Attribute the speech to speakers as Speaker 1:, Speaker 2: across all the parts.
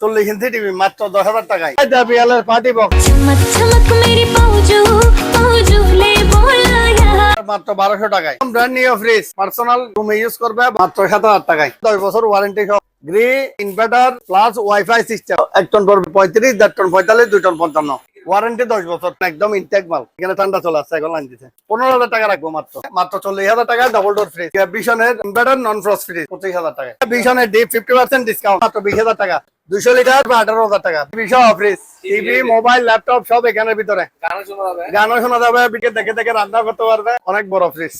Speaker 1: চললে হিন্দি টিভি মাত্র দশ হাজার টাকায়। Party box. মাত্র বারোশো টাকায়। ব্র্যান্ড নিউ ফ্রিজ পার্সোনাল রুমে ইউজ করবে মাত্র সাত হাজার টাকায়। দশ বছর ওয়ারেন্টি সহ। Gree inverter plus wifi system এক টন পড়বে পঁয়ত্রিশ দেড় টন পঁয়তাল্লিশ দুই টন পঞ্চান্ন। ওয়ারেন্টি দশ বছর একদম ইনটেক মাল। এখানে ঠান্ডা চলে আসছে এখন লাইন দিতে পনেরো হাজার টাকা রাখব মাত্র। মাত্র চল্লিশ হাজার টাকা ডাবল ডোর ফ্রিজ বিশনের ইনভার্টার নন ফ্রস্ট ফ্রিজ পঁচিশ হাজার টাকা। বিশনের ডিপ ফিফটি পার্সেন্ট ডিসকাউন্ট মাত্র বিশ হাজার টাকা। দুশো লিটার বা আঠারো হাজার টাকা। বিশো ফ্রিজ টিভি মোবাইল ল্যাপটপ সব এখানের ভিতরে। গানও শোনা যাবে। বিকে দেখে দেখে রান্না করতে পারবে। অনেক বড় ফ্রিজ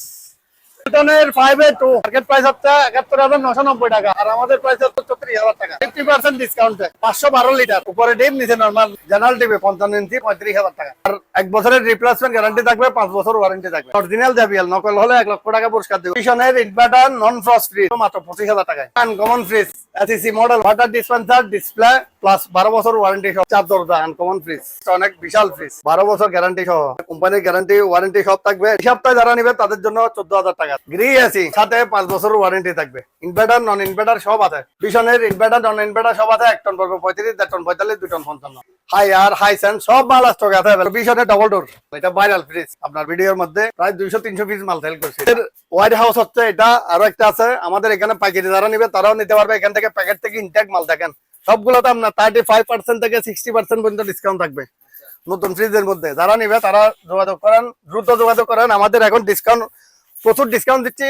Speaker 1: টনের five A two market price হচ্ছে একাত্তর হাজার নশো নব্বই টাকা, আর আমাদের প্রাইস হচ্ছে চৌত্রিশ হাজার টাকা। ফিফটি পার্সেন্ট ডিসকাউন্ট পাঁচশো বারো লিটার উপরে ডিপ নিচে নর্মাল জেনারেল টিভি পঞ্চান্ন ইঞ্চি, পঁয়ত্রিশ হাজার টাকা। আর এক বছরের রিপ্লেসমেন্ট গ্যারান্টি থাকবে, পাঁচ বছর ওয়ারেন্টি থাকবে। অরিজিনাল জাবিএল নকল হলে এক লক্ষ টাকা পুরস্কার দেবে। পিছনের ইনভার্টার নন ফ্রস্ট ফ্রিজ মাত্র পঁচিশ হাজার টাকায়। Uncommon fridge ACC model water dispenser display plus বারো বছর ওয়ারেন্টি সহ চার দরজা আনকমন ফ্রিজ অনেক বিশাল ফ্রিজ বারো বছর গ্যারান্টি সহ। কোম্পানির গ্যারান্টি ওয়ারেন্টি সব থাকবে। সপ্তাহে যারা নিবে, তাদের জন্য চোদ্দ হাজার টাকা। গ্রি এসি সাথে পাঁচ বছর ওয়ারেন্টি থাকবে। ইনভার্টার নন ইনভার্টার সব আছে। ভীষণের ইনভার্টার নন ইনভার্টার সব আছে। এক টন পড়বে পঁয়ত্রিশ, দেড় টন পঁয়তাল্লিশ, দুই টন পঞ্চান্ন। হাই আর হাই সেন্স সব মাল স্টক আছে ভীষণের ডবল ডোর এটা ভাইরাল ফ্রিজ আপনার ভিডিওর মধ্যে প্রায় দুইশো, তিনশো পিস মাল সেল করছে। হোয়াইট হাউস হচ্ছে এটা। আরও একটা আছে। আমাদের এখানে পাইকারি যারা নিবে, তারাও নিতে পারবে। এখান থেকে প্যাকেট থেকে ইনটেক মাল দেখেন। সবগুলোতে আপনার থার্টি ফাইভ পার্সেন্ট থেকে সিক্সটি পার্সেন্ট পর্যন্ত ডিসকাউন্ট থাকবে। নতুন ফ্রিজের মধ্যে। যারা নিবে, তারা যোগাযোগ করেন, দ্রুত যোগাযোগ করেন। আমাদের এখন ডিসকাউন্ট প্রচুর ডিসকাউন্ট দিচ্ছি।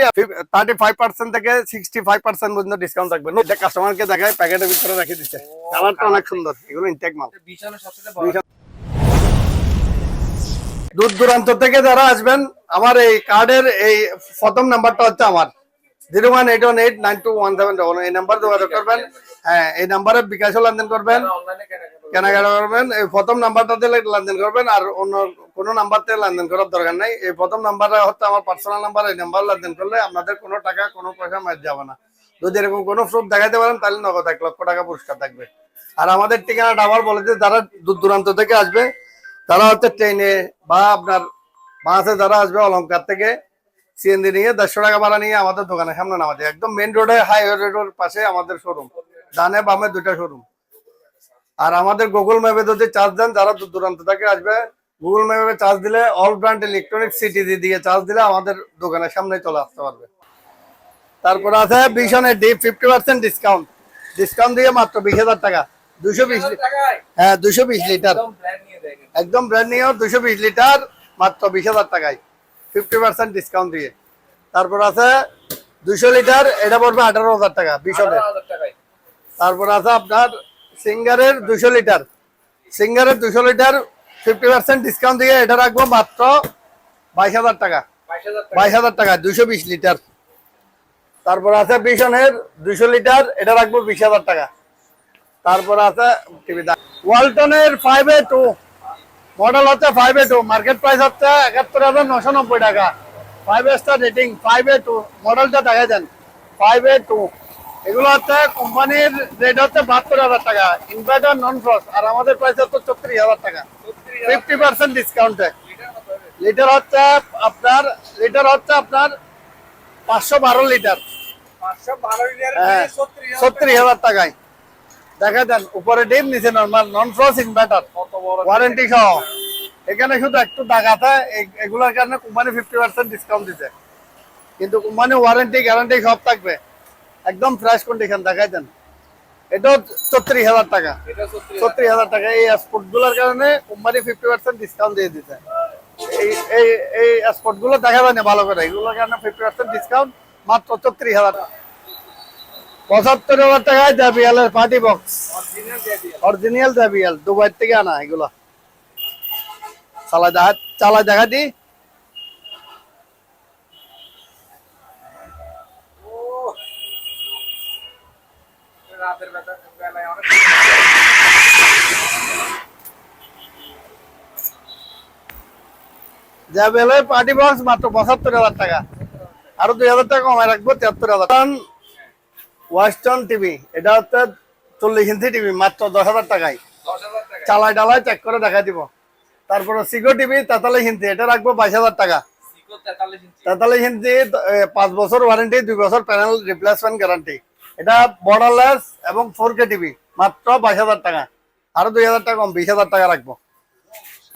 Speaker 1: থার্টি ফাইভ পার্সেন্ট থেকে সিক্সটি ফাইভ পার্সেন্ট পর্যন্ত ডিসকাউন্ট থাকবে। কাস্টমারকে দেখায় প্যাকেটের ভিতরে রেখে দিচ্ছে। কালারটা অনেক সুন্দর। এগুলো ইনটেক মাল। দূর দূরান্ত থেকে যারা আসবেন, আমার এই কার্ডের এই প্রথম নাম্বারটা হচ্ছে আমার। Zero one eight one eight nine two one seven double এই নাম্বার যোগাযোগ করবেন। হ্যাঁ এই নাম্বারে বিকাশও লেনদেন করবেন কেনাকাটা করবেন। এই প্রথম নাম্বারটা দিলে লেনদেন করবেন আর অন্য কোনো নাম্বার থেকে লেনদেন করার দরকার নাই। এই প্রথম নাম্বারটা হচ্ছে আমার পার্সোনাল নাম্বার এই নাম্বার লেনদেন করলে আপনাদের কোনো টাকা কোনো পয়সা মার যাবে না। যদি এরকম কোনো প্রুফ দেখাতে পারেন তাহলে নগদ এক লক্ষ টাকা পুরস্কার থাকবে। আর আমাদের ঠিকানাটা আবার বলে যে যারা দূর দূরান্ত থেকে আসবে তারা হচ্ছে ট্রেনে বা আপনার বাসে যারা আসবে অলংকার থেকে সিএনজি নিয়ে দেড়শো টাকা ভাড়া নিয়ে আমাদের দোকানের সামনে নামাতে। একদম মেন রোডে হাইওয়ে রোডের পাশে আমাদের শোরুম ডানে বামে দুইটা শোরুম আর আমাদের গুগল ম্যাপে যদি চার্জ দেন যারা দূর দূরান্ত থেকে আসবে গুগল ম্যাপে চার্জ দিলে অল ব্র্যান্ড ইলেকট্রনিক সিটি দিয়ে চার্জ দিলে আমাদের দোকানের সামনে চলে আসতে পারবে। তারপর আছে ভীষণের deep fifty percent discount discount দিয়ে মাত্র বিশ হাজার টাকা। দুশো বিশ হ্যাঁ দুশো বিশ লিটার একদম ব্র্যান্ড নিউ দুশো বিশ লিটার মাত্র বিশ হাজার টাকায়। ফিফটি পার্সেন্ট ডিসকাউন্ট দিয়ে। তারপর আছে দুশো লিটার এটা পড়বে আঠারো হাজার টাকা বিশনের তারপর আছে আপনার সিঙ্গারের দুশো লিটার। সিঙ্গারের দুশো লিটার ফিফটি পার্সেন্ট ডিসকাউন্ট দিয়ে এটা রাখব মাত্র বাইশ হাজার টাকা। বাইশ হাজার টাকা দুশো বিশ লিটার। তারপর আছে বিশনের দুশো লিটার, এটা রাখব বিশ হাজার টাকা। তারপর আছে টিভি ওয়ালটনের ফাইভ এ টু মডেল হচ্ছে five A two market price হচ্ছে একাত্তর হাজার নশো নব্বই টাকা। Five star rating five A two মডেলটা দেখা দেন ফাইভ এ টু এগুলো হচ্ছে কোম্পানির রেট হচ্ছে বাহাত্তর হাজার টাকা ইনভার্টার নন ফ্রস্ট আর আমাদের প্রাইস হচ্ছে ছত্রিশ হাজার টাকা। ফিফটি পার্সেন্ট ডিসকাউন্টে লিটার হচ্ছে আপনার লিটার হচ্ছে আপনার পাঁচশো বারো লিটার হ্যাঁ ছত্রিশ হাজার টাকায়। দেখা দেন উপরে ডিম নিচে normal non frost inverter warranty সহ। এখানে শুধু একটু দাগ আছে এ- এগুলোর কারণে কোম্পানি ফিফটি পার্সেন্ট ডিসকাউন্ট দিতে কিন্তু কোম্পানি ওয়ারেন্টি গ্যারান্টি সব থাকবে। একদম ফ্রেশ কন্ডিশন দেখাই দেন। এটাও ছত্রিশ হাজার টাকা। ছত্রিশ হাজার। টাকা। এই স্পোর্টগুলোর কারণে কোম্পানি ফিফটি পার্সেন্ট ডিসকাউন্ট দিয়ে দিতে। এই এই এই স্পোর্টগুলো দেখা যায় না ভালো করে। এগুলোর কারণে ফিফটি পার্সেন্ট ডিসকাউন্ট মাত্র ছত্রিশ হাজার টাকা। পঁচাত্তর হাজার টাকায় জাবিএল এর party box original JBL Dubai থেকে আনা এগুলো। চালা দেখা চালা দেখা এর পার্টি বক্স মাত্র পঁচাত্তর হাজার টাকা। আরও দুই হাজার টাকা কমায় রাখব তিয়াত্তর হাজার। ওয়েস্টার্ন টিভি এটা হচ্ছে চল্লিশ ইঞ্চি টিভি মাত্র দশ হাজার টাকায়। চালাই ডালাই চেক করে দেখা দিব। তারপরে সিগো টিভি তেতাল্লিশ ইঞ্চি এটা রাখব বাইশ হাজার টাকা। তেতাল্লিশ ইঞ্চি। পাঁচ বছর ওয়ারেন্টি দুই বছর প্যানেল রিপ্লেসমেন্ট গ্যারান্টি এটা বর্ডারলেস এবং ফোর কে টিভি মাত্র বাইশ হাজার টাকা। আরও দুই হাজার টাকা কম বিশ হাজার টাকা রাখব।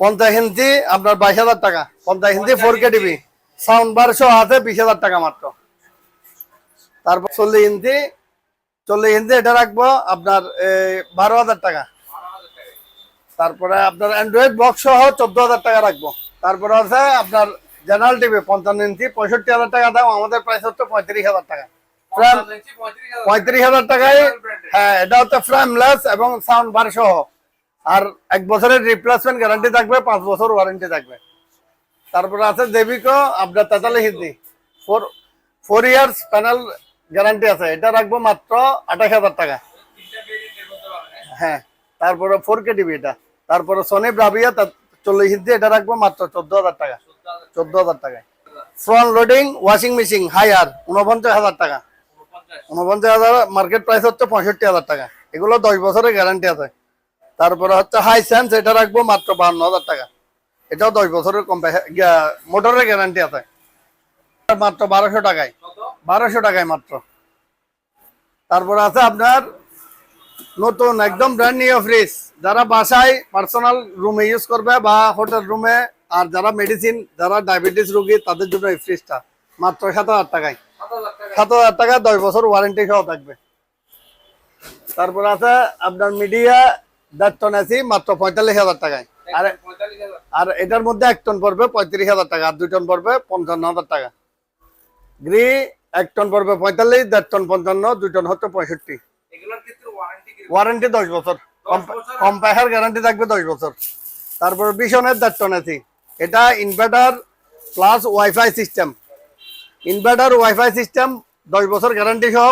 Speaker 1: পঞ্চাশ ইঞ্চি আপনার বাইশ হাজার টাকা। পঞ্চাশ inch four K TV sound bar সহ আছে বিশ হাজার টাকা মাত্র। তারপর চল্লিশ ইঞ্চি চল্লিশ ইঞ্চি এটা রাখব আপনার বারো হাজার টাকা। তারপরে আপনার অ্যান্ড্রয়েড বক্স সহ চোদ্দ হাজার টাকা রাখব। তারপরে আছে আপনার জেনারেল টিভি পঞ্চান্ন ইঞ্চি পঁয়ষট্টি হাজার টাকা দাম। আমাদের প্রাইস হচ্ছে পঁয়ত্রিশ হাজার টাকা। ফ্রেম পঁয়ত্রিশ হাজার টাকায় হ্যাঁ এটা হচ্ছে ফ্রেমলেস এবং সাউন্ড বার সহ। আর এক বছরের রিপ্লেসমেন্ট গ্যারান্টি থাকবে পাঁচ বছর ওয়ারেন্টি থাকবে। তারপরে আছে জেবিকো আপনার তেতাল্লিশ inch four four years panel guarantee আছে। এটা রাখব মাত্র আঠাশ হাজার টাকা। হ্যাঁ। তারপরে ফোর কে টিভি এটা। তারপরে সোনি ব্রাভিয়া চল্লিশ ইঞ্চি এটা রাখব মাত্র চোদ্দ হাজার টাকা। চোদ্দ হাজার টাকায়। Front loading washing machine Haier উনপঞ্চাশ হাজার টাকা। উনপঞ্চাশ হাজার মার্কেট প্রাইস হচ্ছে পঁয়ষট্টি হাজার টাকা। এগুলো দশ বছরের গ্যারান্টি আছে। তারপরে হচ্ছে হাই সেন্স এটা রাখব মাত্র বাহান্ন হাজার টাকা। এটাও দশ বছরের কম মোটরের গ্যারান্টি আছে। মাত্র বারোশো টাকায়। বারোশো টাকায় মাত্র। তারপরে আছে আপনার নতুন একদম ব্র্যান্ড নিউ ফ্রিজ যারা বাসায় পার্সোনাল রুমে ইউজ করবে বা হোটেল রুমে আর যারা মেডিসিন যারা ডায়াবেটিস রোগী তাদের জন্য এই ফ্রিজটা মাত্র সাত হাজার টাকায়। সাত হাজার টাকা দশ বছর ওয়ারেন্টি সহ থাকবে। তারপর আছে আপনার মিডিয়া দেড় টন এসি মাত্র পঁয়তাল্লিশ হাজার টাকায়। আর আর এটার মধ্যে এক টন পড়বে পঁয়ত্রিশ হাজার টাকা আর দুই টন পড়বে পঞ্চান্ন হাজার টাকা। গ্রি এক টন পড়বে পঁয়তাল্লিশ দেড় টন পঞ্চান্ন দুই টন হচ্ছে পঁয়ষট্টি।
Speaker 2: ওয়ারেন্টি
Speaker 1: দশ বছর? কম্পায়ার গ্যারান্টি থাকবে দশ বছর। তারপর বিশনের দেড় টন এসি এটা inverter plus wifi system inverter wifi system দশ বছর গ্যারান্টি সহ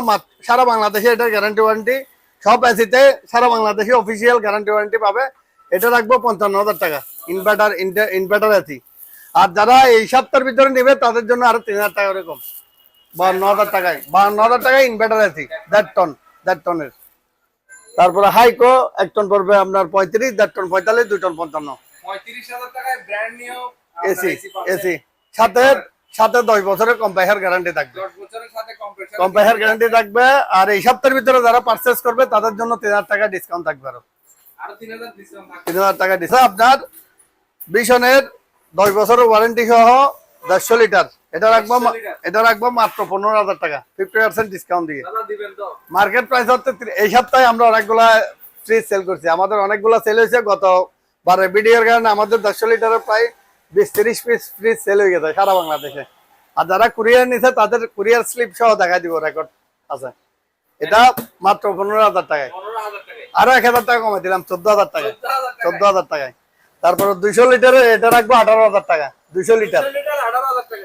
Speaker 1: সারা বাংলাদেশে এটার গ্যারান্টি ওয়ারেন্টি সব এসিতে সারা বাংলাদেশে অফিসিয়াল গ্যারান্টি ওয়ারেন্টি পাবে। এটা রাখব পঞ্চান্ন হাজার টাকা। ইনভার্টার ইনভার্টার এসি আর যারা এই সপ্তাহের ভিতরে নেবে তাদের জন্য আরও তিন হাজার টাকা এরকম বান্ন হাজার টাকায়। বান্ন হাজার টাকায় ইনভার্টার এসি দেড় টন দেড় টনের তারপরে হাইকো এক টন পড়বে আপনার পঁয়ত্রিশ দেড় টন পঁয়তাল্লিশ দুই টন পঞ্চান্ন।
Speaker 2: পঁয়ত্রিশ হাজার টাকায় ব্র্যান্ড নিউ
Speaker 1: এসি এসি সাথে সাথে দশ বছরের কম্পায়ার গ্যারান্টি থাকবে। কম্পায়ার গ্যারান্টি থাকবে আর এই সপ্তাহের ভিতরে যারা পারচেস করবে তাদের জন্য তিন হাজার টাকা ডিসকাউন্ট থাকবে
Speaker 2: আরও। তিন হাজার
Speaker 1: টাকা ডিসকাউন্ট আপনার বিশনের দশ বছরের ওয়ারেন্টি সহ দেড়শো লিটার এটা রাখব মা-
Speaker 2: 150 লিটার।
Speaker 1: এটা রাখব মাত্র পনেরো হাজার টাকা। ফিফটি পার্সেন্ট ডিসকাউন্ট দিয়ে। মার্কেট প্রাইস হচ্ছে এই সপ্তাহে আমরা অনেকগুলা ফ্রিজ সেল করছি। আমাদের অনেকগুলা সেল হয়েছে গত বারে ভিডিওর কারণে আমাদের দেড়শো লিটারের প্রায় বিশ তিরিশ পিস ফ্রিজ সেল হয়ে গেছে সারা বাংলাদেশে। আর যারা কুরিয়ার নিছে তাদের কুরিয়ার স্লিপ সহ দেখা দিব রেকর্ড আছে। এটা মাত্র পনেরো হাজার টাকায়। আরও এক হাজার টাকা কমে দিলাম চোদ্দ হাজার টাকায়।
Speaker 2: চোদ্দ হাজার
Speaker 1: টাকায়। তারপরে দুইশো লিটারের এটা রাখব আঠারো হাজার টাকা দুইশো লিটার।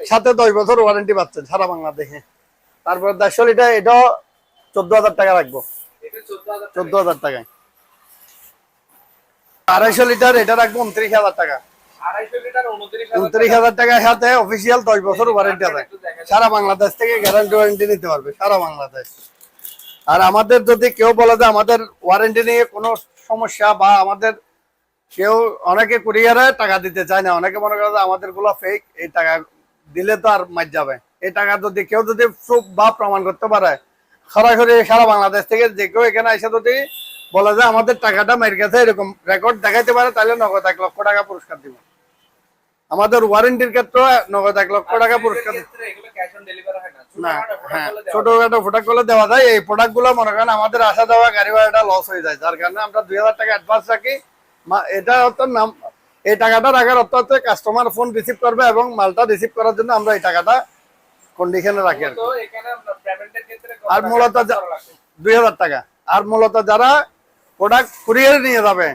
Speaker 1: সাথে দশ বছর ওয়ারেন্টি পাচ্ছেন সারা বাংলাদেশে। তারপর দেড়শো লিটার এটাও চোদ্দ হাজার টাকা রাখব।
Speaker 2: চোদ্দ হাজার
Speaker 1: টাকায়। আড়াইশো লিটার এটা রাখব উনত্রিশ হাজার টাকা।
Speaker 2: উনত্রিশ হাজার
Speaker 1: টাকার সাথে অফিসিয়াল দশ বছর ওয়ারেন্টি আছে। সারা বাংলাদেশ থেকে গ্যারান্টি ওয়ারেন্টি নিতে পারবে সারা বাংলাদেশ। আর আমাদের যদি কেউ বলে যে আমাদের ওয়ারেন্টি নিয়ে কোনো সমস্যা বা আমাদের কেউ অনেকে কুরিয়ারে টাকা দিতে চায় না অনেকে মনে করে যে আমাদেরগুলো ফেক এই টাকা দিলে তো আর মার যাবে। এই টাকা যদি কেউ যদি প্রুফ বা প্রমাণ করতে পারে সরাসরি সারা বাংলাদেশ থেকে যে কেউ এখানে এসে যদি বলে যে আমাদের টাকাটা মেরে গেছে এরকম রেকর্ড দেখাইতে পারে তাহলে নগদ এক লক্ষ টাকা পুরস্কার দিব। আমাদের ওয়ারেন্টির ক্ষেত্রে নগদ এক লক্ষ টাকা পুরস্কার
Speaker 2: অন ডেলিভারি হয় না।
Speaker 1: হ্যাঁ ছোটখাটো প্রোডাক্টগুলো দেওয়া যায়। এই প্রোডাক্টগুলো মনে করেন আমাদের আসা যাওয়া গাড়ি ভাড়াটা লস হয়ে যায়। যার কারণে আমরা দুই হাজার টাকা অ্যাডভান্স রাখি। এটা হচ্ছে নাম এই টাকাটা রাখার অর্থ হচ্ছে কাস্টমার ফোন রিসিভ করবে এবং মালটা রিসিভ করার জন্য আমরা এই টাকাটা কন্ডিশনে রাখি আর মূলত? দুই হাজার টাকা। আর মূলত যারা প্রোডাক্ট কুরিয়ারে নিয়ে যাবে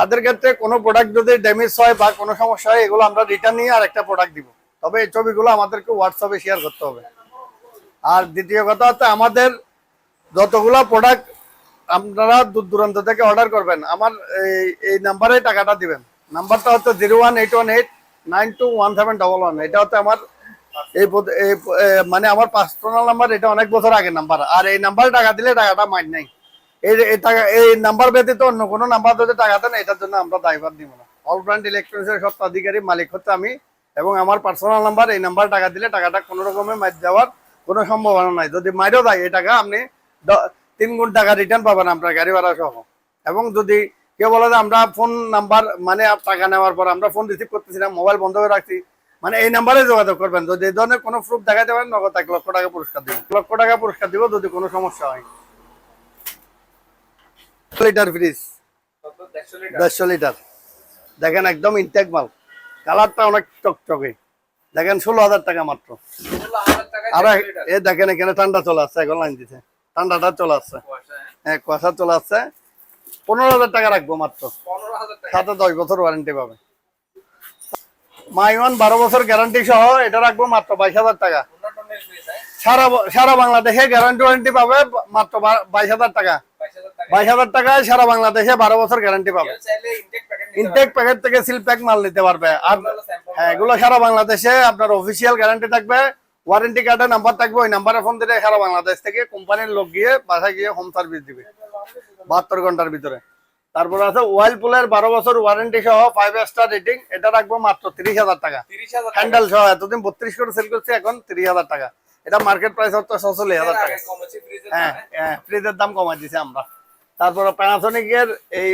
Speaker 1: তাদের ক্ষেত্রে কোনো প্রোডাক্ট যদি ড্যামেজ হয় বা কোনো সমস্যা হয়, এগুলো আমরা রিটার্ন নিয়ে আর একটা প্রোডাক্ট দিব। তবে এই ছবিগুলো আমাদেরকে হোয়াটসঅ্যাপে শেয়ার করতে হবে। আর দ্বিতীয় কথা হচ্ছে, আমাদের যতগুলো প্রোডাক্ট আপনারা দূর দূরান্ত থেকে অর্ডার করবেন, আমার এই এই নাম্বারে টাকাটা দিবেন। নাম্বারটা হচ্ছে zero one eight one eight nine two one seven double one এটা হচ্ছে আমার এই মানে আমার পার্সোনাল নাম্বার এটা অনেক বছর আগের নাম্বার আর এই নাম্বারে টাকা দিলে টাকাটা মাইন নাই। নাম্বার ব্যতীত অন্য কোনো নাম্বার যদি টাকা দেন, এটার জন্য আমরা ড্রাইভার দিব না। অল ইলেকট্রনিক্সের মালিক হচ্ছে আমি এবং আমার পার্সোনাল নাম্বার এই নাম্বার টাকা দিলে টাকাটা কোনো মাইর যাওয়ার কোনো সম্ভাবনা নাই। যদি মাইরও এই টাকা আপনি তিন গুণ টাকা রিটার্ন পাবেন আপনার গাড়ি ভাড়া সহ। এবং যদি কেউ বলে যে আমরা ফোন নাম্বার মানে টাকা নেওয়ার পর আমরা ফোন রিসিভ করতেছি না মোবাইল বন্ধ করে রাখছি মানে এই নাম্বারে যোগাযোগ করবেন। যদি এই ধরনের কোনো প্রুফ দেখাতে পারেন, নগদ এক লক্ষ টাকা পুরস্কার দিব। লক্ষ টাকা পুরস্কার দিব যদি কোনো সমস্যা হয়। লিটার ফ্রিজ
Speaker 2: দেড়শো লিটার।
Speaker 1: দেখেন একদম ইনটেক মাল। কালারটা অনেক চকচকে দেখেন ষোলো হাজার টাকা মাত্র। আর, এ দেখেন এখানে ঠান্ডা চলে আসছে, এখন লাইন দিতে ঠান্ডাটা চলে আসছে।
Speaker 2: হ্যাঁ?
Speaker 1: কুয়াশা চলে আসছে। পনেরো হাজার টাকা রাখব মাত্র। সাথে দশ বছর ওয়ারেন্টি পাবে। মাইওয়ান বারো বছর গ্যারান্টি সহ এটা রাখব মাত্র বাইশ হাজার টাকা। সারা সারা বাংলাদেশে গ্যারান্টি ওয়ারেন্টি পাবে মাত্র বাইশ হাজার টাকা।
Speaker 2: বাইশ হাজার টাকা
Speaker 1: হাজার টাকায় সারা বাংলাদেশে বারো বছর গ্যারান্টি পাবে।
Speaker 2: ইনটেক প্যাকেট
Speaker 1: থেকে সিল প্যাক মাল নিতে পারবে। আর হ্যাঁ এগুলো সারা বাংলাদেশে আপনার অফিসিয়াল গ্যারান্টি থাকবে। ওয়ারেন্টি কার্ডের নাম্বার থাকবে ওই নাম্বারে ফোন দিলে সারা বাংলাদেশ থেকে কোম্পানির লোক গিয়ে বাসায় গিয়ে হোম সার্ভিস দিবে। বাহাত্তর ঘণ্টার ভিতরে। তারপর আছে ওয়াইলপুলের বারো বছর ওয়ারেন্টি সহ ফাইভ স্টার রেটিং এটা রাখব মাত্র তিরিশ হাজার টাকা। হ্যান্ডেল সহ এতদিন বত্রিশ করে সেল করছে এখন তিরিশ হাজার টাকা। এটা মার্কেট প্রাইস হচ্ছে ছচল্লিশ হাজার টাকা। হ্যাঁ হ্যাঁ ফ্রিজের দাম কমাই দিছি আমরা। তারপরে প্যানাসোনিক এর এই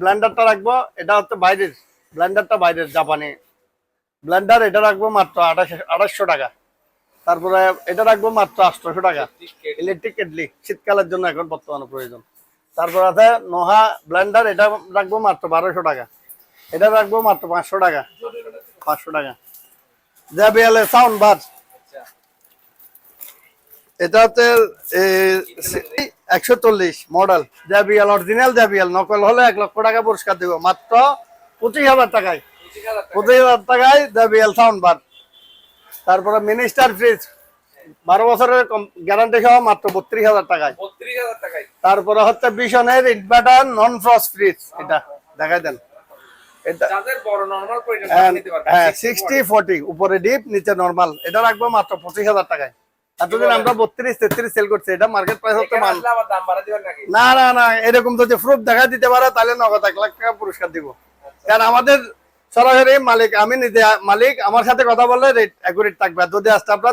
Speaker 1: ব্লেন্ডারটা রাখব এটা হচ্ছে বাইরের ব্লেন্ডারটা বাইরের জাপানি ব্লেন্ডার এটা রাখব মাত্র আঠাশ আঠাশশো টাকা। তারপরে এটা রাখব মাত্র আটশোশো টাকা। ইলেকট্রিক কেটলি শীতকালের জন্য এখন বর্তমানে প্রয়োজন। তারপর আছে নোহা ব্লেন্ডার এটা রাখব মাত্র বারোশো টাকা। এটা রাখব মাত্র পাঁচশো টাকা। পাঁচশো টাকা। জেবিএল সাউন্ড বার
Speaker 2: আচ্ছা।
Speaker 1: এটা হচ্ছে একশো চল্লিশ মডেল। অরিজিনাল নকল হলে এক লক্ষ টাকা পুরস্কার দিব। মাত্র পঁচিশ হাজার টাকায়। পঁচিশ হাজার টাকায় সাউন্ড বার তারপরে মিনিস্টার ফ্রিজ বারো বছরের গ্যারান্টি সহ মাত্র বত্রিশ হাজার টাকায়। তারপরে হচ্ছে বিশনের ইনভার্টার নন ফ্রস্ট ফ্রিজ এটা দেখাই দেন। হ্যাঁ,
Speaker 2: পারবে
Speaker 1: হ্যাঁ সিক্সটি ফোর্টি উপরে ডিপ নিচে নর্মাল এটা রাখব মাত্র পঁচিশ হাজার টাকায়। এতদিন আমরা বত্রিশ তেত্রিশ সেল করছি এটা মার্কেট প্রাইস হচ্ছে
Speaker 2: এখানে আসলে আবার দাম বাড়া দিবেন নাকি?
Speaker 1: না না না এরকম যদি প্রুফ দেখা দিতে পারে তাহলে নগদ এক লাখ টাকা পুরস্কার দিব। কারণ আমাদের সরাসরি মালিক আমি নিজে মালিক আমার সাথে কথা বললে রেট অ্যাকুরেট থাকবে। যদি স্টাফরা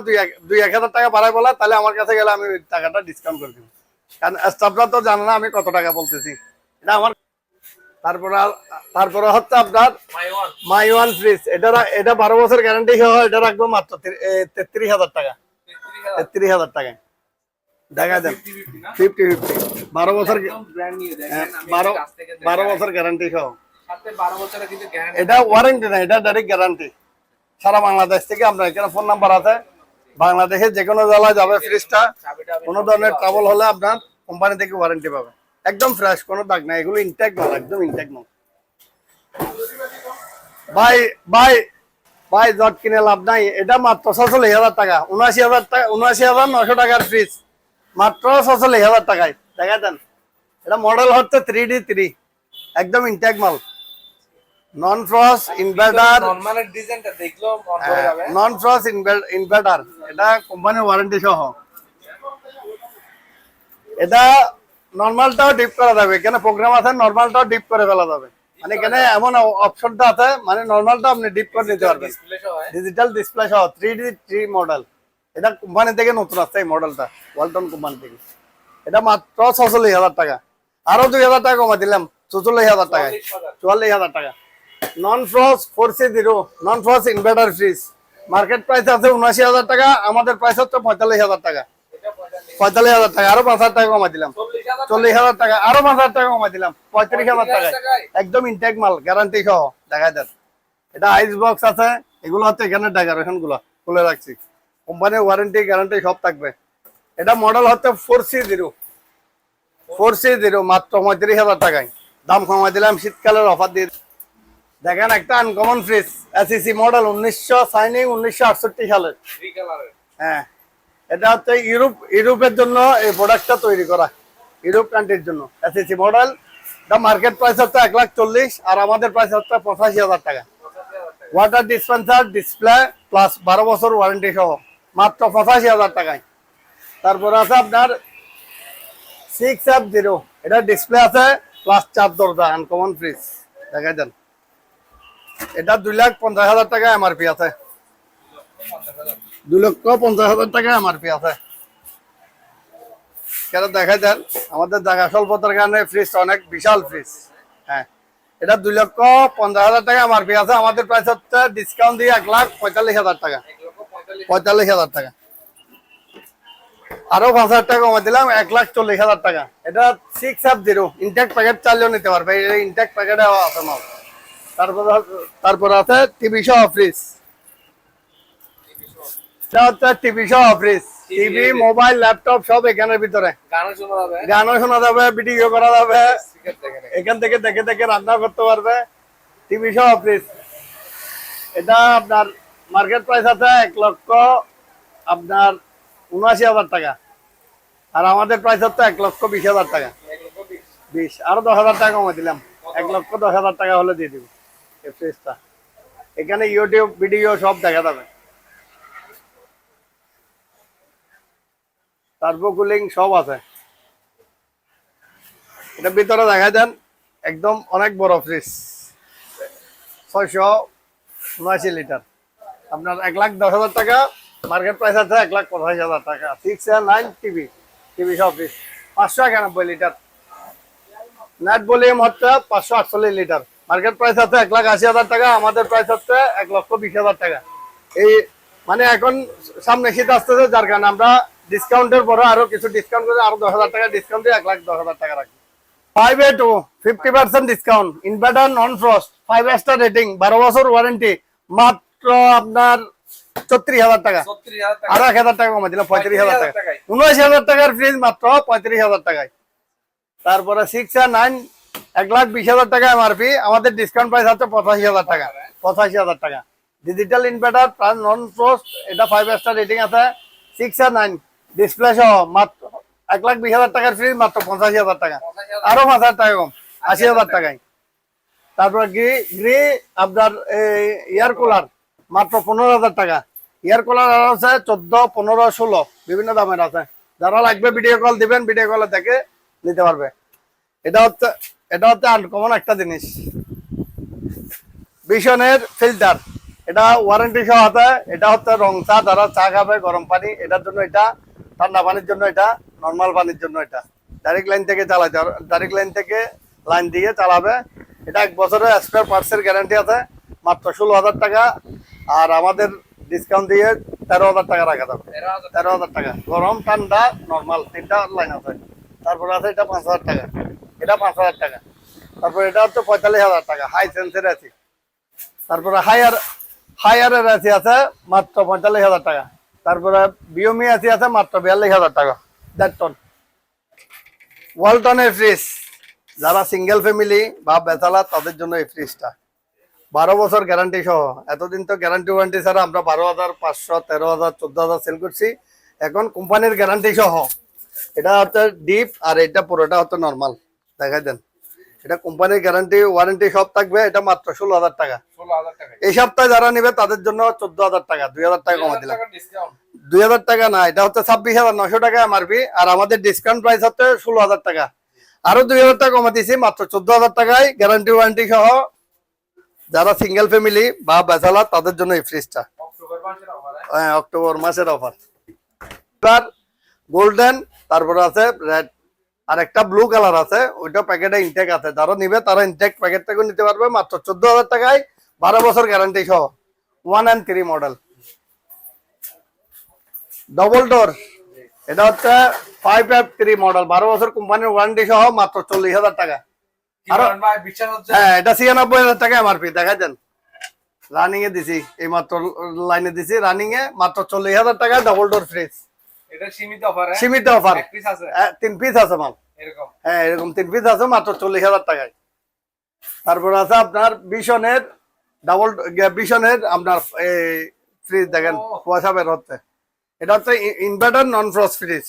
Speaker 1: দুই এক হাজার টাকা বলা তাহলে আমার কাছে গেলে আমি টাকাটা ডিসকাউন্ট করে দিব। কারণ স্টাফরা তো জানে না আমি কত টাকা বলতেছি। এটা আমার তারপরে তারপরে হচ্ছে আপনার
Speaker 2: মাই ওয়ান
Speaker 1: ফ্রিজ এটা এটা বারো বছর গ্যারান্টি সহ এটা রাখব মাত্র তেত্রিশ হাজার টাকা।
Speaker 2: তেত্রিশ হাজার
Speaker 1: টাকায়। দেখা দেন
Speaker 2: ফিফটি ফিফটি।
Speaker 1: বারো বছর হ্যাঁ, বারো বারো বছর গ্যারান্টি সহ। এটা ওয়ারেন্টি না এটা ডাইরেক্ট গ্যারান্টি সারা বাংলাদেশ থেকে আমরা এখানে ফোন নাম্বার আছে। বাংলাদেশের যে কোনো জেলায় যাবে ফ্রিজটা কোনো ধরনের ট্রাবল হলে আপনার কোম্পানি থেকে ওয়ারেন্টি পাবে। একদম ফ্রেশ কোনো দাগ নাই। এগুলো ইনটেক মাল একদম ইনটেক মাল। ভাই ভাই ভাই জট কিনে লাভ নাই। এটা মাত্র ছচল্লিশ হাজার টাকা। উনআশি হাজার টাকা উনআশি হাজার নশো টাকার ফ্রিজ মাত্র ছচল্লিশ হাজার টাকায়। দেখা দেন। এটা মডেল হচ্ছে থ্রি ডি থ্রি একদম ইনটেক মাল। Non frost inverter non frost inverter এটা কোম্পানির ওয়ারেন্টি সহ। এটা নর্মালটাও ডিপ করা যাবে। কেন? প্রোগ্রাম আছে নর্মালটাও ডিপ করে ফেলা যাবে। মানে এখানে এমন অপশনটা আছে মানে নর্মালটা আপনি ডিপ করে নিতে পারবেন। ডিজিটাল ডিসপ্লে সহ থ্রি ডি থ্রি মডেল এটা কোম্পানি থেকে নতুন আসছে এই মডেলটা ওয়ালটন কোম্পানি থেকে। এটা মাত্র ছচল্লিশ হাজার টাকা। আরও দুই হাজার টাকা কমা দিলাম চৌচল্লিশ হাজার
Speaker 2: টাকা।
Speaker 1: চুয়াল্লিশ হাজার। টাকা non frost four C zero non frost inverter fridge market price আছে উনআশি হাজার টাকা আমাদের প্রাইস হচ্ছে পঁয়তাল্লিশ হাজার টাকা।
Speaker 2: পঁয়তাল্লিশ।
Speaker 1: হাজার টাকা আরও পাঁচ হাজার টাকা কমা দিলাম।
Speaker 2: চল্লিশ হাজার
Speaker 1: টাকা আরও পাঁচ হাজার টাকা কমা দিলাম। পঁয়ত্রিশ হাজার টাকায়। একদম ইনটেক মাল গ্যারান্টি সহ দেখা যান এটা আইস বক্স আছে এগুলো হচ্ছে এখানে ডেকোরেশনগুলো খুলে রাখছি। কোম্পানির ওয়ারেন্টি গ্যারান্টি সব থাকবে। এটা মডেল হচ্ছে four C zero four C zero মাত্র পঁয়ত্রিশ হাজার টাকায়। দাম কমাই দিলাম শীতকালের অফার দিয়ে। দেখেন একটা আনকমন ফ্রিজ এসিসি মডেল উনিশশো সাইনিং উনিশশো আটষট্টি সালের। হ্যাঁ। এটা হচ্ছে ইউরোপ, ইউরোপের জন্য এই প্রোডাক্টটা তৈরি করা, ইউরোপ কান্ট্রির জন্য। এসএসি মডেল এটা মার্কেট প্রাইস হচ্ছে এক লাখ চল্লিশ, আর আমাদের প্রাইস হচ্ছে পঁচাশি হাজার টাকা। ওয়াটার ডিসপেন্সার ডিসপ্লে প্লাস বারো বছর ওয়ারেন্টি সহ, মাত্র পঁচাশি হাজার টাকায়। তারপরে আছে আপনার সিক্স এফ জিরো এটা ডিসপ্লে আছে প্লাস চার দরজা আনকমন ফ্রিজ দেখাই দেন। এটা দুই লাখ পঞ্চাশ হাজার টাকা এমআরপি আছে। দুই লক্ষ পঞ্চাশ হাজার টাকা আছে। দেখা যান আমাদের জায়গা স্বল্পতার কারণে ফ্রিজ অনেক বিশাল ফ্রিজ হ্যাঁ। এটা দুই লক্ষ পঞ্চাশ হাজার টাকা আছে। আমাদের প্রাইস হচ্ছে ডিসকাউন্ট দিয়ে এক লাখ পঁয়তাল্লিশ হাজার টাকা।
Speaker 2: পঁয়তাল্লিশ
Speaker 1: হাজার টাকা। আরও পাঁচ হাজার টাকা কমে দিলাম, এক লাখ চল্লিশ হাজার টাকা। এটা six up zero intact packet চাইলেও নিতে পারবে। এই ইনটেক প্যাকেটে আছে মাল। তারপরে তারপরে আছে টিভি সহ fridge TV fridge TV mobile laptop সব এখানের ভিতরে।
Speaker 2: গানও শোনা যাবে।
Speaker 1: ভিডিও করা যাবে। এখান থেকে দেখে দেখে রান্না করতে পারবে। টিভি ফ্রিজ এটা আপনার মার্কেট প্রাইস আছে এক লক্ষ আপনার উনআশি হাজার টাকা। আর আমাদের প্রাইস হচ্ছে এক লক্ষ বিশ হাজার টাকা।
Speaker 2: বিশ।
Speaker 1: বিশ আরও দশ হাজার টাকা কমে দিলাম। এক লক্ষ দশ হাজার টাকা হলে দিয়ে দিব এই ফ্রিজটা এখানে ইউটিউব ভিডিও সব দেখা যাবে। টার্বো কুলিং সব আছে। এটা ভিতরে দেখা যান একদম অনেক বড় ফ্রিজ ছয়শো উনআশি লিটার আপনার এক লাখ দশ হাজার টাকা মার্কেট প্রাইস আছে এক লাখ পঁচাশি হাজার টাকা। সিক্স নাইন টিভি টিভি সব ফ্রিজ পাঁচশো একানব্বই লিটার নেট ভলিউম হচ্ছে পাঁচশো আটচল্লিশ লিটার মার্কেট প্রাইস আছে এক লাখ আশি হাজার টাকা, আমাদের প্রাইস হচ্ছে এক লক্ষ বিশ হাজার টাকা। এই মানে এখন সামনে শীত আসতেছে, যার কারণে আমরা ডিসকাউন্টের পরে আরও কিছু ডিসকাউন্ট করে আরও দশ হাজার টাকা ডিসকাউন্ট দিয়ে এক লাখ দশ হাজার টাকা রাখি five A two fifty percent discount inverter non frost five star rating বারো বছর ওয়ারেন্টি মাত্র আপনার ছত্রিশ হাজার টাকা। আরও এক হাজার টাকা কমে দিলাম পঁয়ত্রিশ হাজার টাকা।
Speaker 2: টাকায়।
Speaker 1: হাজার টাকার ফ্রিজ মাত্র পঁয়ত্রিশ হাজার টাকায়। তারপরে সিক্স আর নাইন এক লাখ বিশ হাজার টাকা এমআরপি আমাদের ডিসকাউন্ট প্রাইস হচ্ছে পঁচাশি হাজার টাকা। পঁচাশি হাজার টাকা। ডিজিটাল ইনভার্টার নন ফ্রস্ট এটা ফাইভ স্টার রেটিং আছে। সিক্স আর নাইন ডিসপ্লে সহ মাত্র এক লাখ বিশ হাজার টাকার ফ্রিজ মাত্র পঁচাশি হাজার টাকা। আরও পাঁচ হাজার টাকা কম, আশি হাজার টাকায়। তারপর গ্রি গ্রি আপনার এয়ার কুলার মাত্র পনেরো হাজার টাকা। এয়ার কুলার আর আছে চোদ্দ, পনেরো, ষোলো, বিভিন্ন দামের আছে। যারা লাগবে ভিডিও কল দিবেন ভিডিও কলে দেখে নিতে পারবে। এটা হচ্ছে এটা হচ্ছে আনকমন একটা জিনিস। বিশনের ফিল্টার এটা ওয়ারেন্টি সহ আছে, এটা হচ্ছে রং চা, যারা চা খাবে, গরম পানি, এটার জন্য এটা ঠান্ডা পানির জন্য এটা নর্মাল পানির জন্য এটা। ডাইরেক্ট লাইন থেকে চালাতে ডাইরেক্ট লাইন থেকে লাইন দিয়ে চালাবে। এটা এক বছরের স্পেয়ার পার্টসের গ্যারান্টি আছে মাত্র ষোলো হাজার টাকা। আর আমাদের ডিসকাউন্ট দিয়ে তেরো হাজার টাকা রাখা যাবে।
Speaker 2: তেরো হাজার
Speaker 1: টাকা। গরম ঠান্ডা নর্মাল তিনটা লাইন আছে। তারপরে আছে এটা পাঁচ হাজার টাকা। এটা পাঁচ হাজার টাকা। তারপরে এটা হচ্ছে পঁয়তাল্লিশ হাজার টাকা। হাই সেন্সের আছে তারপরে হায়ার হায়ারের এসি আছে মাত্র পঁয়তাল্লিশ হাজার টাকা। তারপরে বিওমি এসি আছে মাত্র বিয়াল্লিশ হাজার টাকা, দেড় টন ওয়ালটনের ফ্রিজ যারা সিঙ্গেল ফ্যামিলি বা বেচালা, তাদের জন্য এই ফ্রিজটা বারো বছর গ্যারান্টি সহ। এতদিন তো গ্যারান্টি ওয়ারেন্টি ছাড়া আমরা বারো হাজার পাঁচশো, তেরো হাজার, চোদ্দ হাজার সেল করছি। এখন কোম্পানির গ্যারান্টি সহ। এটা হচ্ছে ডিপ আর এটা পুরোটা হচ্ছে নর্মাল দেখাই দেন। এটা কোম্পানির গ্যারান্টি ওয়ারেন্টি সব থাকবে এটা মাত্র ষোলো হাজার টাকা। এই সপ্তাহে যারা নিবে তাদের জন্য চোদ্দ হাজার টাকা দুই হাজার টাকা কমা দিলাম। দুই হাজার টাকা না এটা হচ্ছে ছাব্বিশ হাজার নশো টাকা এমআরপি আর আমাদের ডিসকাউন্ট প্রাইস হচ্ছে ষোলো হাজার টাকা। আরও দুই হাজার টাকা কমে দিয়েছি মাত্র চোদ্দ হাজার টাকায় গ্যারান্টি ওয়ারেন্টি সহ যারা সিঙ্গেল ফ্যামিলি বা বেচালা তাদের জন্য এই ফ্রিজটা
Speaker 2: অক্টোবর মাসের অফার
Speaker 1: হ্যাঁ, অক্টোবর মাসের অফার এবার গোল্ডেন তারপরে আছে রেড আর একটা ব্লু কালার আছে ওইটা প্যাকেটে ইনটেক আছে। যারা নিবে তারা ইনটেক প্যাকেট থেকে নিতে পারবে মাত্র চোদ্দ হাজার টাকায় বারো বছর গ্যারান্টি সহ। One and three model double door এটা হচ্ছে ফাইভ এফ থ্রি মডেল বারো বছর কোম্পানির ওয়ারেন্টি সহ মাত্র চল্লিশ হাজার টাকা আরো- হ্যাঁ এটা ছিয়ানব্বই হাজার টাকা এমআরপি দেখা রানিং এ দিছি এই মাত্র লাইনে দিছি। রানিং এ মাত্র চল্লিশ হাজার টাকা ডবল ডোর ফ্রিজ
Speaker 2: এটা সীমিত অফার
Speaker 1: সীমিত অফার
Speaker 2: পিস আছে?
Speaker 1: তিন পিস আছে মাল।
Speaker 2: এরকম?
Speaker 1: হ্যাঁ এরকম তিন পিস আছে মাত্র চল্লিশ হাজার টাকায়। তারপর আছে আপনার বিশনের ডাবল বিশনের আপনার এই ফ্রিজ দেখেন পয়সা বের হচ্ছে। এটা হচ্ছে ইনভার্টার নন ফ্রস্ট ফ্রিজ।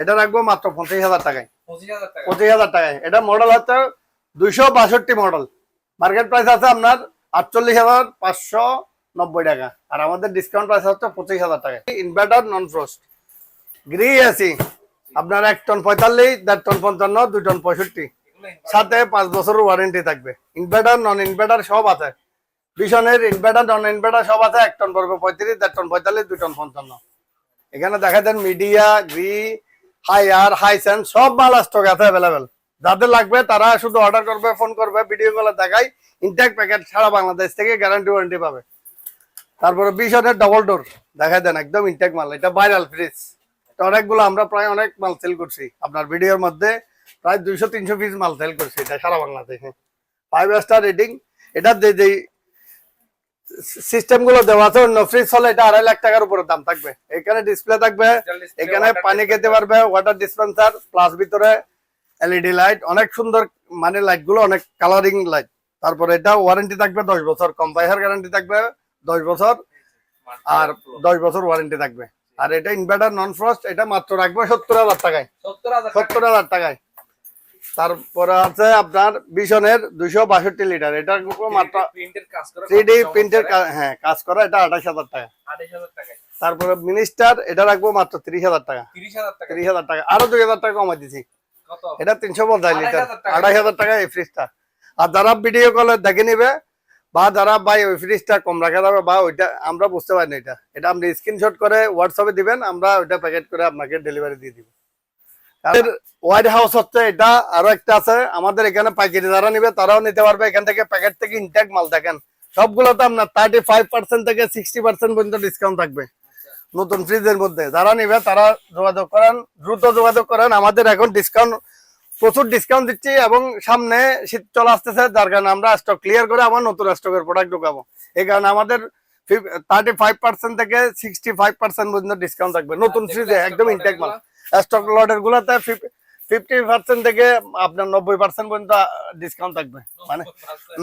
Speaker 1: এটা রাখব মাত্র পঁচিশ হাজার টাকায়।
Speaker 2: পঁচিশ হাজার
Speaker 1: টাকায়। এটা মডেল হচ্ছে দুইশো বাষট্টি মডেল মার্কেট প্রাইস আছে আপনার আটচল্লিশ হাজার পাঁচশো নব্বই টাকা। আর আমাদের ডিসকাউন্ট প্রাইস হচ্ছে পঁচিশ হাজার টাকা inverter non frost Gree AC আপনার এক টন পঁয়তাল্লিশ, দেড় টন পঞ্চান্ন, দুই টন পঁয়ষট্টি। সাথে পাঁচ বছরের ওয়ারেন্টি থাকবে। ইনভার্টার নন ইনভার্টার সব আছে। ভীষণের ইনভার্টার নন ইনভার্টার সব আছে। এক টন পড়বে পঁয়ত্রিশ, দেড় টন পঁয়তাল্লিশ, দুই টন পঞ্চান্ন। এখানে দেখা দেন মিডিয়া গ্রি হাই আর হাই সেন সব মাল স্টক আছে অ্যাভেলেবেল যাদের লাগবে তারা শুধু অর্ডার করবে ফোন করবে ভিডিও কলে দেখাই ইনটেক প্যাকেট সারা বাংলাদেশ থেকে গ্যারান্টি ওয়ারেন্টি পাবে। তারপরে বিশনের ডবল ডোর দেখাই দেন, একদম ইনটেক মাল। এটা ভাইরাল ফ্রিজ অনেকগুলো আমরা প্রায় অনেক মাল সেল করছি। আপনার ভিডিওর মধ্যে প্রায় দুইশো তিনশো পিস মাল সেল করছি এটা সারা বাংলাদেশে। ফাইভ স্টার রেটিং এটা যে যে সিস্টেমগুলো দেওয়া আছে অন্য ফ্রিজ হলে এটা আড়াই লাখ টাকার উপরে দাম থাকবে। এখানে ডিসপ্লে থাকবে এখানে পানি খেতে পারবে ওয়াটার ডিসপেন্সার প্লাস ভিতরে এলইডি লাইট অনেক সুন্দর মানে লাইটগুলো অনেক কালারিং লাইট তারপরে এটা ওয়ারেন্টি থাকবে দশ বছর কম্পাইহার গ্যারান্টি থাকবে দশ বছর। আর দশ বছর ওয়ারেন্টি থাকবে। আর এটা ইনভার্টার নন ফ্রস্ট এটা মাত্র রাখবে সত্তর হাজার টাকায়।
Speaker 2: সত্তর হাজার
Speaker 1: টাকায়। তারপরে আছে আপনার বিশনের দুইশো বাষট্টি লিটার এটা মাত্র থ্রি ডি প্রিন্টের হ্যাঁ? কাজ করা এটা আঠাশ হাজার টাকা তারপরে মিনিস্টার এটা রাখব মাত্র তিরিশ হাজার টাকা।
Speaker 2: তিরিশ হাজার টাকা।
Speaker 1: আরও দুই হাজার টাকা কমাই দিছি। এটা তিনশো পঞ্চাশ লিটার
Speaker 2: 28,000
Speaker 1: আড়াই হাজার টাকা এই ফ্রিজটা আর যারা ভিডিও কলে দেখে নিবে বা যারা ভাই ওই ফ্রিজটা কম রাখা যাবে বা ওইটা, আমরা বুঝতে পারি না এটা। এটা আপনি স্ক্রিনশট করে হোয়াটসঅ্যাপে দিবেন, আমরা ওইটা প্যাকেট করে আপনাকে ডেলিভারি দিয়ে দিব। হোয়াইট হাউস হচ্ছে এটা আরও একটা আছে, আমাদের এখানে পাইকারি যারা নিবে তারাও নিতে পারবে, এখান থেকে প্যাকেট থেকে ইনটেক মাল দেখেন। সবগুলোতে আপনার থার্টি ফাইভ পার্সেন্ট থেকে সিক্সটি পার্সেন্ট পর্যন্ত ডিসকাউন্ট থাকবে। নতুন ফ্রিজের মধ্যে। যারা নিবে তারা যোগাযোগ করেন, দ্রুত যোগাযোগ করেন, আমাদের এখন ডিসকাউন্ট প্রচুর ডিসকাউন্ট দিচ্ছি এবং সামনে শীত চলে আসতেছে যার কারণে আমরা স্টক ক্লিয়ার করে আবার নতুন স্টকের প্রোডাক্ট ঢুকাবো। এই কারণে আমাদের থার্টি ফাইভ পার্সেন্ট থেকে সিক্সটি ফাইভ পার্সেন্ট পর্যন্ত ডিসকাউন্ট থাকবে। নতুন ফ্রিজে একদম
Speaker 2: order
Speaker 1: ইনটেক মাল। স্টক লটের গুলোতে ফিফটি পার্সেন্ট থেকে আপনার নব্বই পার্সেন্ট পর্যন্ত ডিসকাউন্ট থাকবে। মানে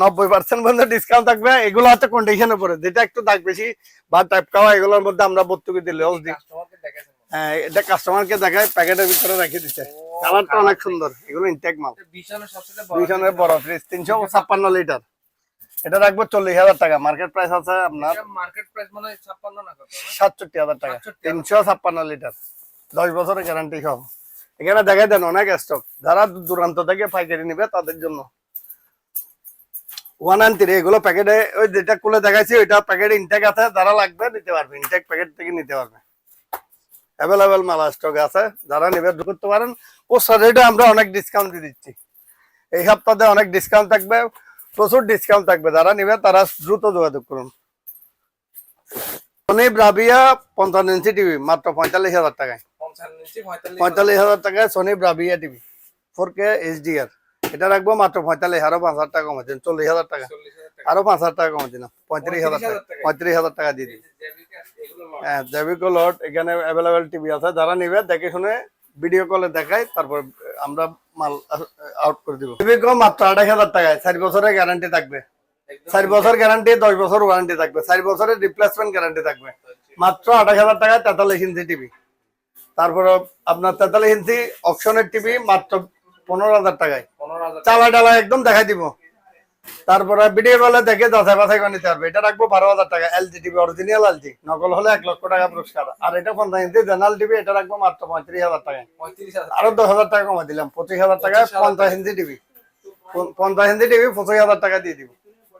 Speaker 1: নব্বই পার্সেন্ট পর্যন্ত ডিসকাউন্ট থাকবে। এগুলো হচ্ছে কন্ডিশনের উপরে। যেটা একটু দাগ বেশি বা টাইপ খাওয়া এগুলোর মধ্যে আমরা ভর্তুকি দিলে দিই। এটা কাস্টমারকে দেখায় প্যাকেটের ভিতরে রেখে দিচ্ছে কালারটা অনেক সুন্দর এগুলো ইনটেক মাল।
Speaker 2: বিশনের বড়
Speaker 1: ফ্রিজ। তিনশো ছাপ্পান্ন লিটার এটা রাখব চল্লিশ হাজার টাকা। মার্কেট প্রাইস আছে আপনার
Speaker 2: মার্কেট প্রাইস মানে 56 না কত? না?
Speaker 1: সাতষট্টি হাজার টাকা। তিনশো ছাপ্পান্ন লিটার দশ বছরের গ্যারান্টি সহ। এখানে দেখাই দেন অনেক স্টক যারা দূর দূরান্ত থেকে পাইকারি নিবে তাদের জন্য। ওয়ান অ্যান্ড থ্রি এগুলো প্যাকেটে ওই যেটা খুলে দেখাইছি ওইটা প্যাকেট ইনটেক আছে। যারা লাগবে নিতে পারবে। ইনটেক প্যাকেট থেকে নিতে পারবে। অ্যাভেলেবেল মালা স্টক আছে। যারা নিবে করতে পারেন। ও রেটে আমরা অনেক ডিসকাউন্ট দিয়ে দিচ্ছি। এই সপ্তাহে অনেক ডিসকাউন্ট থাকবে প্রচুর ডিসকাউন্ট থাকবে। যারা নিবে তারা দ্রুত যোগাযোগ করুন। সনি ব্রাভিয়া পঞ্চান্ন ইঞ্চি টিভি মাত্র পঁয়তাল্লিশ হাজার টাকায়।
Speaker 2: 55 ইঞ্চি 45
Speaker 1: পঁয়তাল্লিশ হাজার টাকায় Sony Bravia TV four K HDR এটা রাখব মাত্র পঁয়তাল্লিশ আরও পাঁচ হাজার টাকা কমাচ্ছেন। চল্লিশ হাজার টাকা।
Speaker 2: 40000
Speaker 1: আরও পাঁচ হাজার টাকা কমাচ্ছি না। পঁয়ত্রিশ হাজার টাকা। পঁয়ত্রিশ হাজার টাকা দিয়ে
Speaker 2: লট।
Speaker 1: হ্যাঁ জৈবিক লট এখানে অ্যাভেলেবেল টিভি আছে। যারা নিবে দেখে শুনে ভিডিও কলে দেখাই তারপর আমরা মাল আউট করে দিব। জৈবিক মাত্র আড়াই হাজার টাকায়। চার বছরের গ্যারান্টি থাকবে। চার বছর গ্যারান্টি দশ বছর ওয়ারেন্টি থাকবে। চার বছরের রিপ্লেসমেন্ট গ্যারান্টি থাকবে। মাত্র আঠাশ হাজার টাকায় তেতাল্লিশ ইঞ্চি টিভি তারপরে আপনার তেতাল্লিশ ইঞ্চি অপশনের টিভি মাত্র পনেরো হাজার টাকায়। চালা টালা একদম দেখাই দিব। তারপরে ভিডিও কলে দেখে যাচাই বাছাই করে নিতে পারবে এটা রাখব বারো হাজার টাকা এলজি টিভি অরিজিনাল এলজি নকল হলে এক লক্ষ টাকা পুরস্কার। আর এটা পঞ্চাশ ইঞ্চি জেনারেল টিভি এটা রাখব মাত্র পঁয়ত্রিশ হাজার
Speaker 2: 35000
Speaker 1: আরও দশ হাজার টাকা কমা দিলাম পঁচিশ হাজার টাকায় পঞ্চাশ ইঞ্চি টিভি পঞ্চাশ ইঞ্চি টিভি পঁচিশ হাজার টাকা দিয়ে দিব।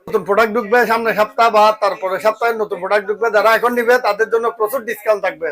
Speaker 1: নতুন প্রোডাক্ট ঢুকবে সামনে সপ্তাহ বা তারপরে সপ্তাহে নতুন প্রোডাক্ট ঢুকবে। যারা এখন নিবে তাদের জন্য প্রচুর ডিসকাউন্ট থাকবে।